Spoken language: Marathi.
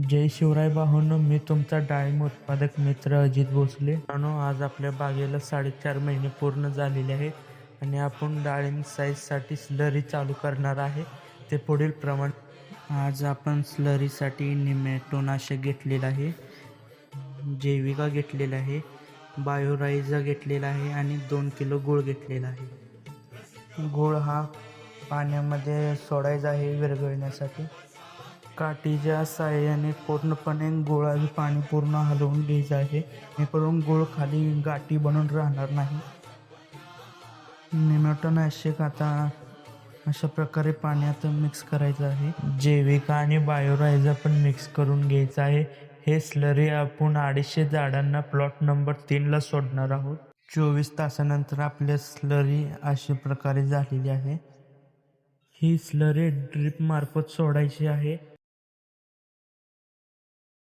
जय शिवराय भाऊनो मी तुमचा डाळिंब उत्पादक मित्र अजित भोसले. अनु आज आपल्या बागेला साडेचार महिने पूर्ण झालेले आहेत आणि आपण डाळिंब साईजसाठी स्लरी चालू करणार आहे. ते पुढील प्रमाण आज आपण स्लरीसाठी निमॅटोनाशक घेतलेलं आहे जैविका घेतलेला आहे बायोराईजा घेतलेला आहे आणि दोन किलो गूळ घेतलेला आहे. गूळ हा पाण्यामध्ये सोडायचा आहे विरघळण्यासाठी. काठीच्या साह्याने पूर्णपणे गुळाचं पाणी पूर्ण हलवून घ्यायचं आहे. जेणेकरून गुळ खाली गाठी बनून राहणार नाही. निमॅटोनाशक आता अशा प्रकारे पाण्यात मिक्स करायचं आहे. जैविका आणि बायोरायझा पण मिक्स करून घ्यायचं आहे. हे स्लरी आपण अडीचशे झाडांना प्लॉट नंबर तीनला सोडणार आहोत. चोवीस तासानंतर आपल्या स्लरी अशा प्रकारे झालेली आहे. ही स्लरी ड्रीप मार्फत सोडायची आहे.